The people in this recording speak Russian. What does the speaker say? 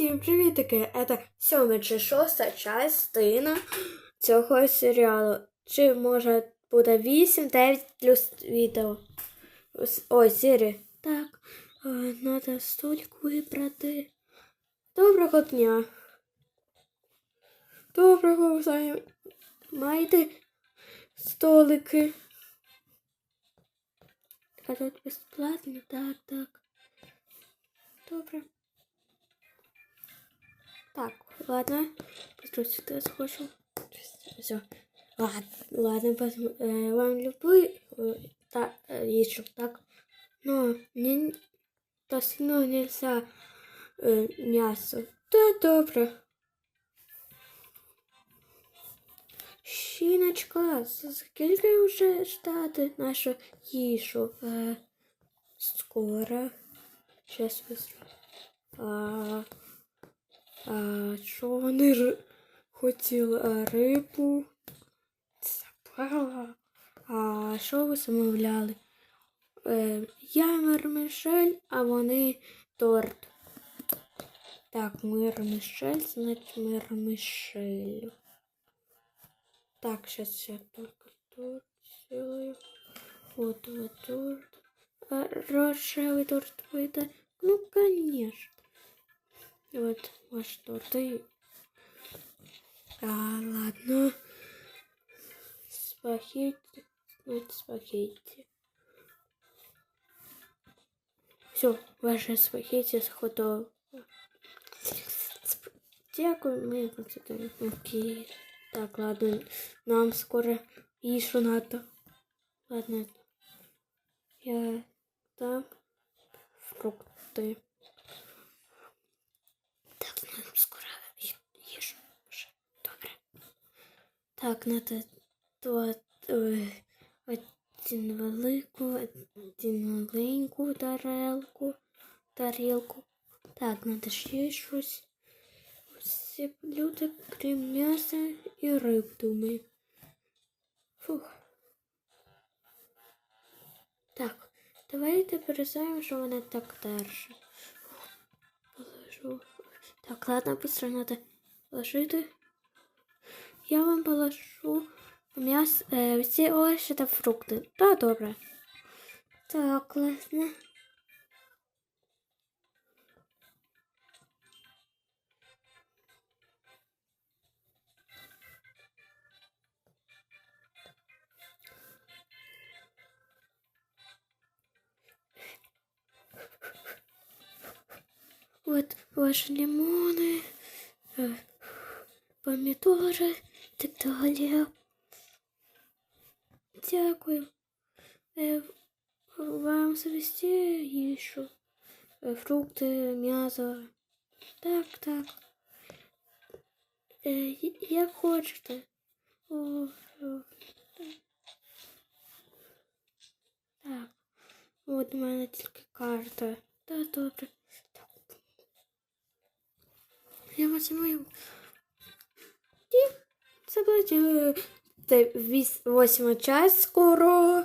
Всім привітики! Це сьома чи шоста частина цього серіалу. Чи може буде 8-9 плюс відео. Ой, серії. Так, треба стільки вибрати. Доброго дня. Доброго займайте столики. А тут безплатно? Так, так. ладно. Просто сюда схожу. Все. Ладно, ладно, посм... э, вам любой э, та, э, еще так. Но мне то ну, нельзя э, мясо. Да, добре. Щіночка, за скільки вже ждати нашу їжу? Е, скоро. Сейчас быстро. А, а що вони хотіли? Рибу? Забрала. А що ви замовляли? Е, я Мишель, а вони торт. Так, мир Мишель, значить мир Мишель. Так, сейчас я только торт сделаю. Вот, вот торт. А, торт выйдет? Ну, конечно. Вот ваш торт. И... А, ладно. Спагетти. Вот спагетти. Все, ваше спагетти готово. Сп- Дякую, ми концентруємо. Окей. Так, ладно. Нам скоро їжу надо. Ладно. Я дам фрукти. Так, надо два, ой, один велику, один маленьку тарелку, тарілку. Так, надо ще щось. Всі блюда, крім м'яса і риб, думаю. Фух. Так, давайте переставимо, що вона так держить. Положу. Так, ладно, быстро надо положити. Я вам положу м'ясо, е, всі овочі та фрукти. Да, добре. Так, ладно. Вот ваши лимоны, э, помидоры, так далее. Дякую. Е, вам завести їжу. Е, фрукти, м'ясо. Так, так. Е, y- як хочете. О, о. Так. От у мене тільки карта. Та добре. Так. Я возьму. І е, це віс- восьма часть скоро.